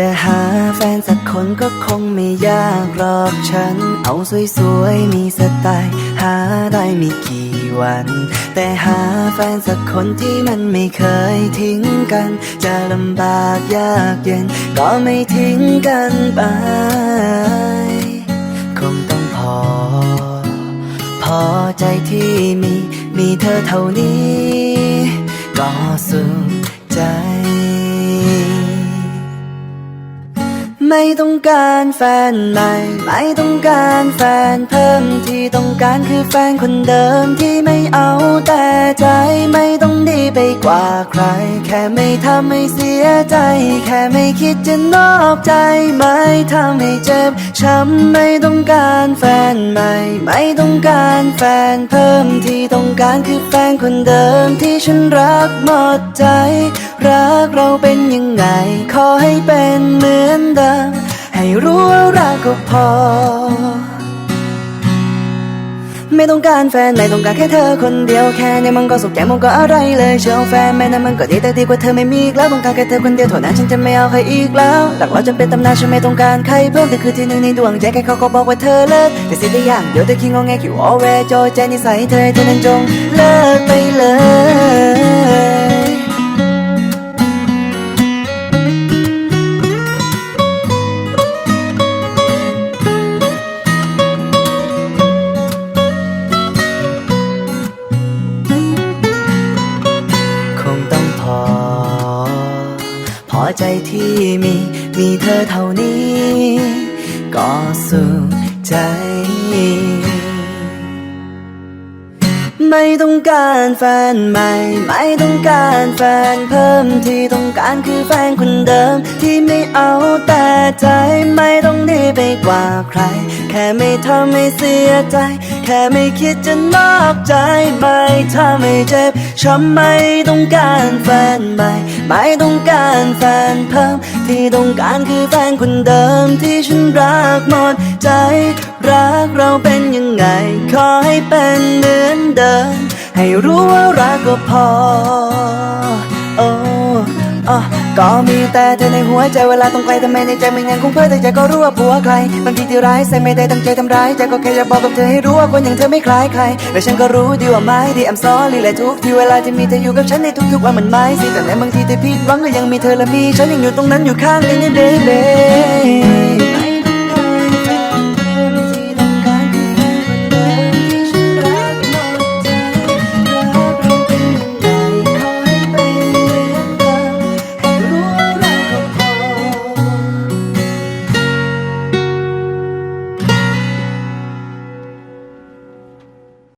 จะหาแฟนสักคนก็คงไม่ยากหรอกฉัน เอาสวยๆมีสไตล์หาได้ไม่กี่วัน แต่หาแฟนสักคนที่มันไม่เคยทิ้งกัน จะลำบากยากเย็น ก็ไม่ทิ้งกันไป คงต้องพอ พอใจที่มีมีเธอเท่านี้ ก็สุขใจ ไม่ต้องการแฟนใหม่ ไม่ต้องการแฟนเพิ่มที่ต้องการคือแฟนคนเดิมที่ไม่เอาแต่ใจไม่ต้องดีไปกว่าใคร แค่ไม่ทำให้เสียใจ แค่ไม่คิดจะนอกใจ ไม่ทำให้เจ็บช้ำไม่ต้องการแฟนใหม่ ไม่ต้องการแฟนเพิ่มที่ต้องการคือแฟนคนเดิมที่ฉันรักหมดใจ รักเราเป็นยังไง ขอให้เป็นเหมือนเดิม ให้รู้ว่ารักก็พอ ไม่ต้องการแฟน ไม่ต้องการแค่เธอคนเดียวแค่นี้มันก็สุขแก่มันก็อะไรเลยเชียวแฟนแม่นั้นมันก็ดีแต่ดีกว่าเธอไม่มีอีกแล้วต้องการแค่เธอคนเดียวเท่านั้นฉันจะไม่เอาใครอีกแล้วหลักเราจนเป็นตำนานฉันไม่ต้องการใครเพิ่มแต่คือที่หนึ่งในดวงใจแค่เขาก็บอกว่าเธอเลิกแต่สิ่งใดอย่างเดียวเธอคิดงงแงคิวออเวจอใจนิสัยเธอเธอนั้นจงเลิกไปเลย ใจที่มี มีเธอเท่านี้ ก็สุขใจ ไม่ต้องการแฟนใหม่ ไม่ต้องการแฟนเพิ่มที่ต้องการคือแฟนคนเดิม ที่ไม่เอาแต่ใจไม่ต้องดีไปกว่าใคร แค่ไม่ทำให้เสียใจ แค่ไม่คิดจะนอกใจไม่ทำให้เจ็บช้ำไม่ต้องการแฟนใหม่ ไม่ต้องการแฟนเพิ่ม ที่ต้องการคือแฟนคนเดิมที่ฉันรักหมดใจ รักเราเป็นยังไง ขอให้เป็นเหมือนเดิม ให้รู้ว่ารักก็พอโอ้อะก็มีแต่เธอในหัวใจเวลาต้องไกลทำไมในใจมันยังคงเพ้อแต่ใจก็รู้ว่าผัวใครบางทีที่ร้ายใส่ไม่ได้ตั้งใจทำร้ายใจก็แค่อยากบอกกับเธอให้รู้ว่าคนอย่างเธอไม่คล้ายใครและฉันก็รู้ดีว่าไม่ดี I'm sorry และทุกที่เวลาที่มีเธออยู่กับฉันในทุกๆวันมันไม่สิแต่ในบางทีที่ผิดหวังก็ยังมีเธอและมีฉันยังอยู่ตรงนั้นอยู่ข้างกันนี่ baby